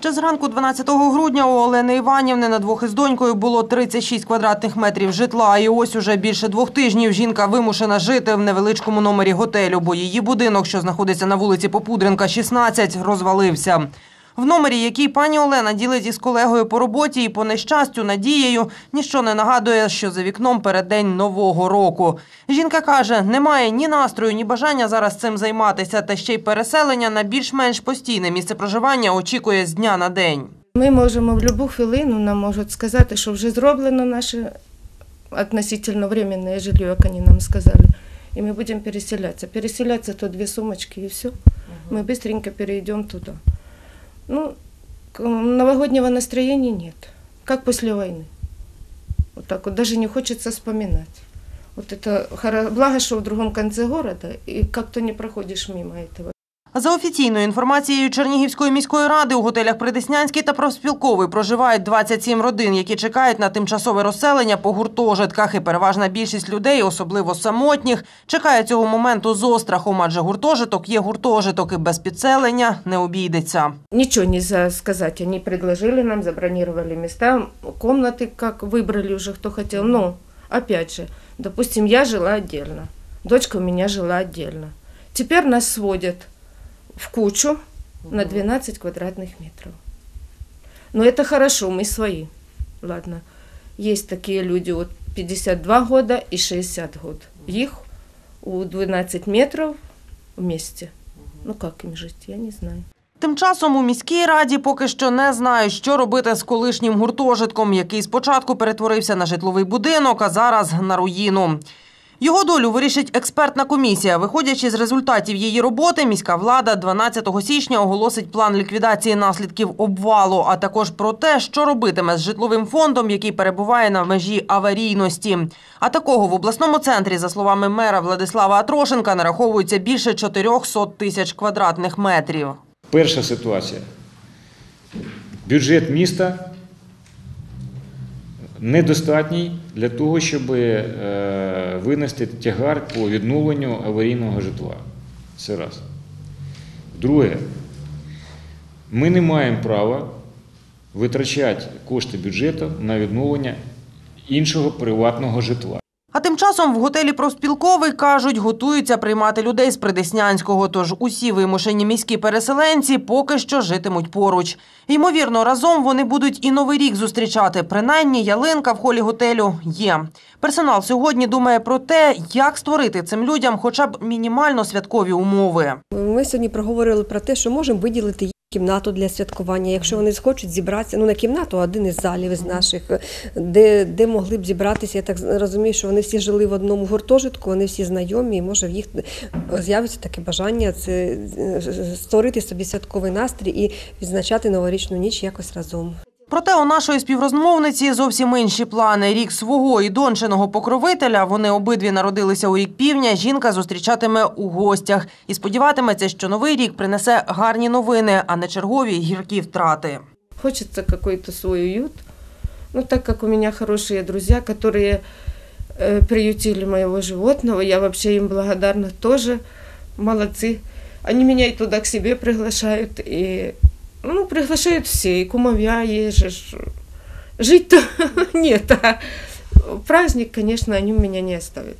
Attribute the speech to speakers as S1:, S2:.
S1: Ще зранку 12 грудня у Олени Іванівни на двох із донькою було 36 квадратних метрів житла. І ось уже більше двох тижнів жінка вимушена жити в невеличкому номері готелю, бо її будинок, що знаходиться на вулиці Попудренка, 16, розвалився. В номері, який пані Олена ділить із колегою по роботі і по нещастю Надією, ніщо не нагадує, що за вікном переддень нового року. Жінка каже, немає ні настрою, ні бажання зараз цим займатися, та ще й переселення на більш-менш постійне місце проживання очікує з дня на день.
S2: Ми можемо в будь-яку хвилину нам можуть сказати, що вже зроблено наше относительно временне жилье, як вони нам сказали. І ми будемо переселятися. Переселятися то дві сумочки і все. Ми быстренько перейдем туда. Ну, к- новогоднего настроения нет. Как после войны. Вот так вот. Даже не хочется вспоминать. Вот это хоро- благо, что в другом конце города, и как-то не проходишь мимо этого.
S1: За офіційною інформацією Чернігівської міської ради у готелях Придеснянський та Профспілковий проживають 27 родин, які чекають на тимчасове розселення по гуртожитках. І переважна більшість людей, особливо самотніх, чекає цього моменту з острахом, адже гуртожиток є гуртожиток і без підселення не обійдеться.
S2: Ничего нельзя сказать. Они предложили нам, забронировали места, комнаты, как выбрали уже, кто хотел. Но, опять же, допустим, я жила отдельно, дочка у меня жила отдельно. Теперь нас сводят в кучу на 12 квадратных метров. Но это хорошо, мы свои. Ладно. Есть такие люди от 52 года и 60 год. Их у 12 метров вместе. Ну как им жить, я не знаю.
S1: Тим часом у міській раді поки що не знають, що робити з колишнім гуртожитком, який спочатку перетворився на житловий будинок, а зараз на руїну. Його долю вирішить експертна комісія. Виходячи з результатів її роботи, міська влада 12 січня оголосить план ліквідації наслідків обвалу, а також про те, що робитиме з житловим фондом, який перебуває на межі аварійності. А такого в обласному центрі, за словами мера Владислава Атрошенка, нараховується більше 400 тисяч квадратних метрів.
S3: Перша ситуація. Бюджет міста недостатній для того, щоб е, винести тягар по відновленню аварійного житла. Це раз. Друге, ми не маємо права витрачати кошти бюджету на відновлення іншого приватного житла.
S1: А тим часом в готелі профспілковий, кажуть, готуються приймати людей з Придеснянського, тож усі вимушені міські переселенці поки що житимуть поруч. Ймовірно, разом вони будуть і Новий рік зустрічати. Принаймні, ялинка в холі готелю є. Персонал сьогодні думає про те, як створити цим людям хоча б мінімально святкові умови.
S4: Ми сьогодні проговорили про те, що можемо виділити кімнату для святкування, якщо вони схочуть зібратися, ну не кімнату, а один із залів із наших, де, де могли б зібратися. Я так розумію, що вони всі жили в одному гуртожитку, вони всі знайомі, і може в їх з'явиться таке бажання це е, створити собі святковий настрій і відзначати новорічну ніч якось разом.
S1: Проте у нашої співрозмовниці зовсім інші плани. Рік свого і дончиного покровителя. Вони обидві народилися у рік півня. Жінка зустрічатиме у гостях і сподіватиметься, що новий рік принесе гарні новини, а не чергові гіркі втрати.
S2: Хочется какой-то свой уют. Ну, так как у меня хорошие друзья, которые э, приютили моего животного, я вообще им благодарна тоже. Молодцы. Они меня и туда к себе приглашают, и ну, приглашают все, и кумовья есть Жить-то нет, праздник, конечно, они меня не оставят.